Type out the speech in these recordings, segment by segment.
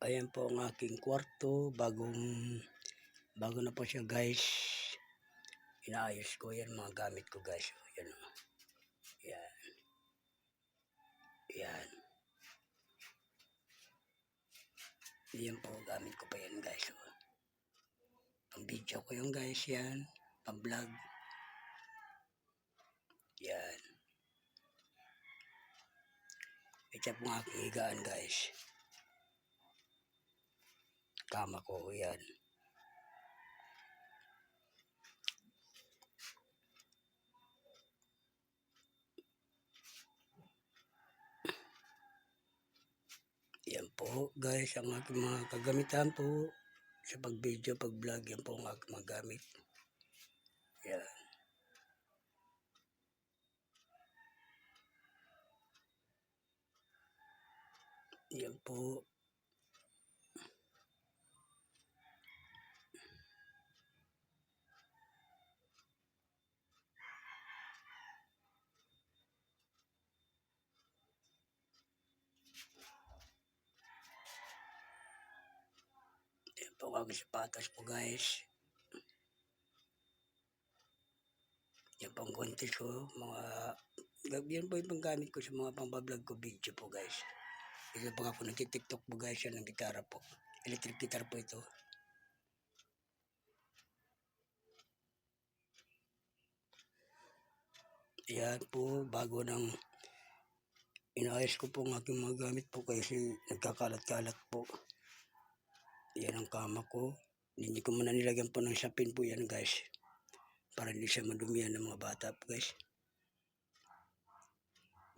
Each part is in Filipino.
Ayan po ang aking kwarto. Bagong, bago na po siya guys. Inaayos ko yan mga gamit ko guys. Yan o. Yan. Yan. Yan po gamit ko pa yan guys. O. Pang video ko yung guys yan. Pang vlog. Yan. Ito po ang aking higaan guys. Kama ko yan. Yan po guys, ang aking mga kagamitan po sa pag-video, pag-vlog, yan po ang aking mga. Yan. Yan po. Yan po ang sapatos po guys. Yan po ang guntis ko. Mga, yan po yung panggamit ko sa mga pangbablog ko video po guys. Ito po ako nagtitiktok po guys yan ng gitara po. Electric guitar po ito. Yan po, bago nang inaayos ko po ang aking mga gamit po kasi nagkakalat-kalat po. Yan ang kama ko. Hindi ko muna nilagyan po ng sapin po yan guys. Para hindi siya madumihan ng mga bata po guys.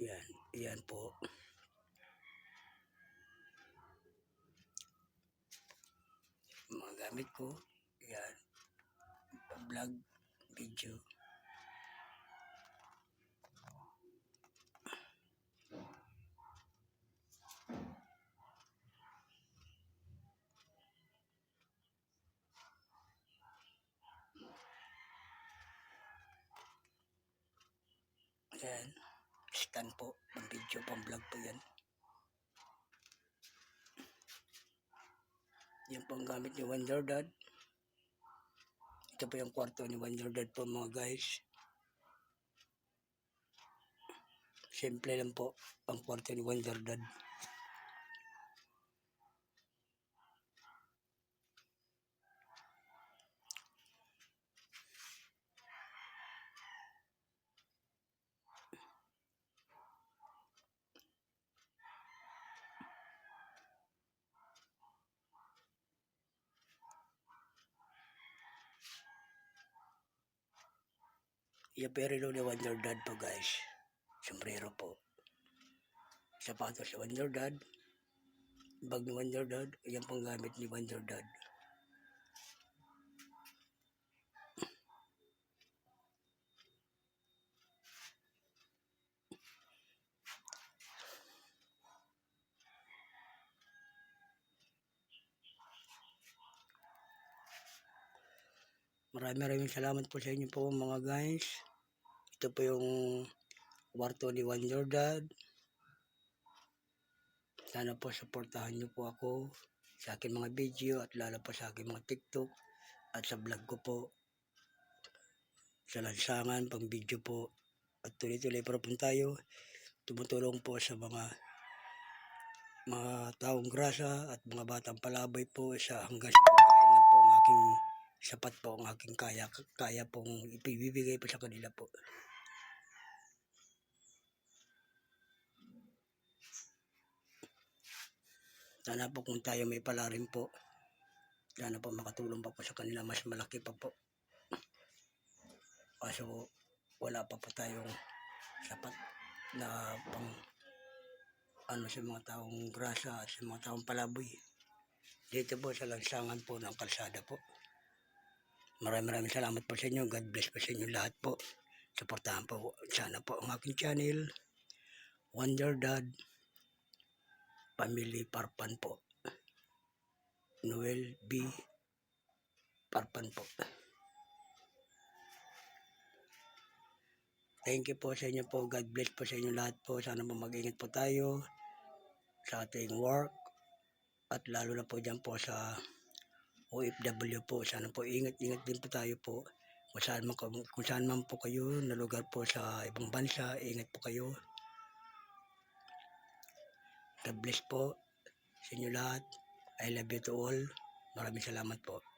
Yan, yan po. Mga gamit ko, yan. Vlog, video. Yan. Scan po. Pang video, pang vlog po yan. Yan po ang gamit ni Wonder Dad. Ito po yung kwarto ni Wonder Dad po mga guys. Simple lang po ang kwarto ni Wonder Dad. Yung perilo ni Wonder Dad po guys. Sombrero po. Sapatos ni Wonder Dad. Bag ni Wonder Dad. Yan pong gamit ni Wonder Dad. Maraming maraming salamat po sa inyo po mga guys. Ito po yung kwarto ni Wonder Dad. Sana po supportahan niyo po ako sa aking mga video at lalo po sa aking mga TikTok at sa vlog ko po. Sa lansangan, pang video po. At tuloy-tuloy pa po tayo. Tumutulong po sa mga mga taong grasa at mga batang palaboy po sa hanggang sa pagkain lang po ang aking sapat po ang aking kaya kaya pong ipibigay po sa kanila po. Sana po kung tayo may pala rin po, sana po makatulong pa po sa kanila mas malaki pa po. Kaso wala pa po tayong sapat na pang ano sa mga taong grasa at sa mga taong palaboy. Dito po sa lansangan po ng kalsada po. Maraming maraming salamat po sa inyo. God bless po sa inyo lahat po. Suportahan po sana po ang aking channel. Wonder Dad family Parpan po. Noel B. Parpan po. Thank you po sa inyo po. God bless po sa inyo lahat po. Sana po mag-ingat po tayo sa ating work at lalo na po dyan po sa OFW po. Sana po ingat-ingat din po tayo po. Kung saan man, kung saan man po kayo na lugar po sa ibang bansa, ingat po kayo. God bless po sa inyo lahat. I love you to all. Maraming salamat po.